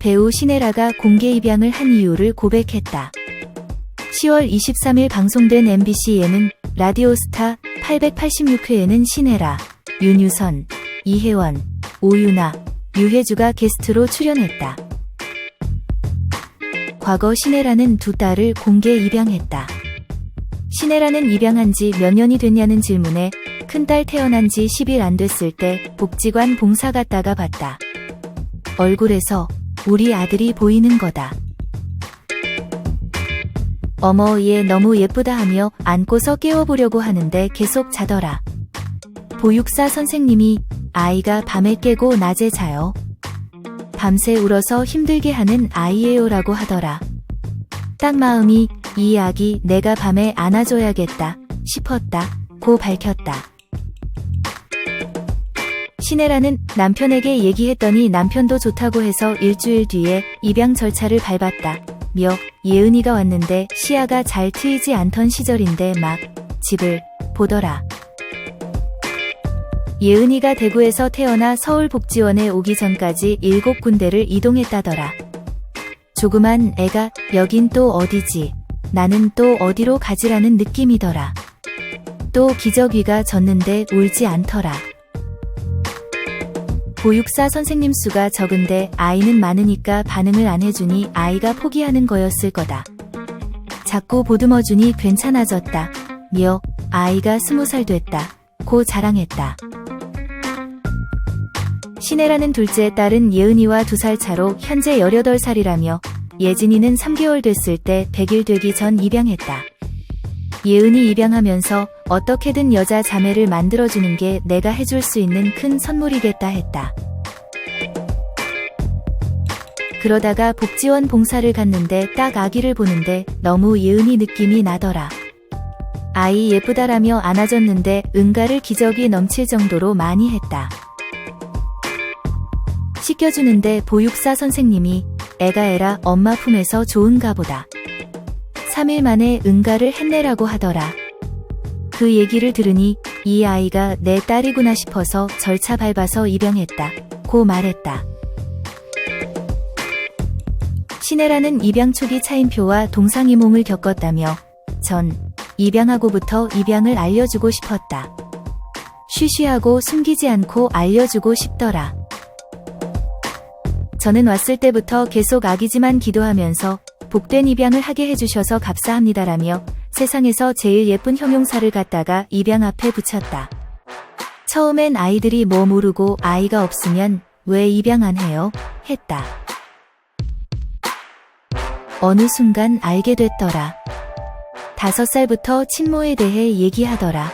배우 신혜라가 공개 입양을 한 이유를 고백했다. 10월 23일 방송된 MBC 예능 라디오스타 886회에는 신혜라, 윤유선, 이혜원, 오유나, 유혜주가 게스트로 출연했다. 과거 신혜라는 두 딸을 공개 입양했다. 신혜라는 입양한 지 몇 년이 됐냐는 질문에 큰딸 태어난 지 10일 안 됐을 때 복지관 봉사 갔다가 봤다. 얼굴에서 우리 아들이 보이는 거다. 어머, 얘 너무 예쁘다 하며 안고서 깨워보려고 하는데 계속 자더라. 보육사 선생님이 아이가 밤에 깨고 낮에 자요. 밤새 울어서 힘들게 하는 아이예요라고 하더라. 딱 마음이 이 아기 내가 밤에 안아줘야겠다 싶었다. 고 밝혔다. 신혜라는 남편에게 얘기했더니 남편도 좋다고 해서 일주일 뒤에 입양 절차를 밟았다. 며 예은이가 왔는데 시야가 잘 트이지 않던 시절인데 막 집을 보더라. 예은이가 대구에서 태어나 서울복지원에 오기 전까지 일곱 군데를 이동했다더라. 조그만 애가 여긴 또 어디지? 나는 또 어디로 가지라는 느낌이더라. 또 기저귀가 졌는데 울지 않더라. 보육사 선생님 수가 적은데 아이는 많으니까 반응을 안 해주니 아이가 포기하는 거였을 거다. 자꾸 보듬어주니 괜찮아졌다. 며 아이가 스무 살 됐다. 고 자랑했다. 신혜라는 둘째 딸은 예은이와 두 살 차로 현재 18살이라며 예진이는 3개월 됐을 때 100일 되기 전 입양했다. 예은이 입양하면서 어떻게든 여자 자매를 만들어주는 게 내가 해줄 수 있는 큰 선물이겠다 했다. 그러다가 복지원 봉사를 갔는데 딱 아기를 보는데 너무 예은이 느낌이 나더라. 아이 예쁘다라며 안아줬는데 응가를 기적이 넘칠 정도로 많이 했다. 씻겨주는데 보육사 선생님이 애가 애라 엄마 품에서 좋은가 보다. 3일 만에 응가를 했네라고 하더라. 그 얘기를 들으니 이 아이가 내 딸이구나 싶어서 절차 밟아서 입양했다. 고 말했다. 신혜라는 입양 초기 차인표와 동상이몽을 겪었다며 전 입양하고부터 입양을 알려주고 싶었다. 쉬쉬하고 숨기지 않고 알려주고 싶더라. 저는 왔을 때부터 계속 아기지만 기도하면서 복된 입양을 하게 해주셔서 감사합니다라며 세상에서 제일 예쁜 형용사를 갖다가 입양 앞에 붙였다. 처음엔 아이들이 뭐 모르고 아이가 없으면 왜 입양 안 해요? 했다. 어느 순간 알게 됐더라. 다섯 살부터 친모에 대해 얘기하더라.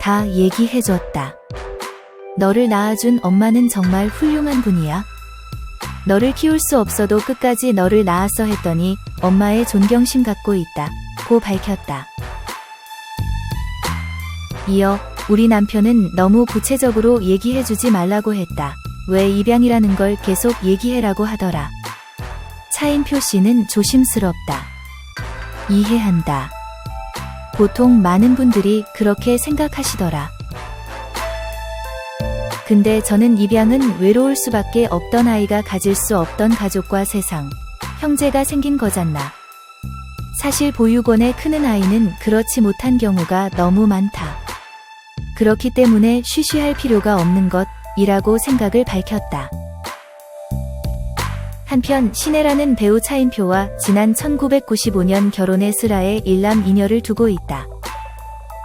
다 얘기해줬다. 너를 낳아준 엄마는 정말 훌륭한 분이야. 너를 키울 수 없어도 끝까지 너를 낳았어 했더니 엄마의 존경심 갖고 있다. 고 밝혔다. 이어 우리 남편은 너무 구체적으로 얘기해주지 말라고 했다. 왜 입양이라는 걸 계속 얘기해라고 하더라. 차인표 씨는 조심스럽다. 이해한다. 보통 많은 분들이 그렇게 생각하시더라. 근데 저는 입양은 외로울 수밖에 없던 아이가 가질 수 없던 가족과 세상, 형제가 생긴 거잖나. 사실 보육원에 크는 아이는 그렇지 못한 경우가 너무 많다. 그렇기 때문에 쉬쉬할 필요가 없는 것이라고 생각을 밝혔다. 한편 신혜라는 배우 차인표와 지난 1995년 결혼해 슬아의 일남 이녀를 두고 있다.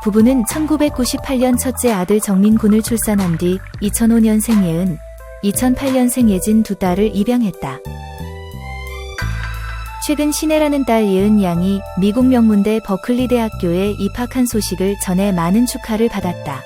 부부는 1998년 첫째 아들 정민군을 출산한 뒤 2005년 생 예은, 2008년 생 예진 두 딸을 입양했다. 최근 신혜라는 딸 예은 양이 미국 명문대 버클리 대학교에 입학한 소식을 전해 많은 축하를 받았다.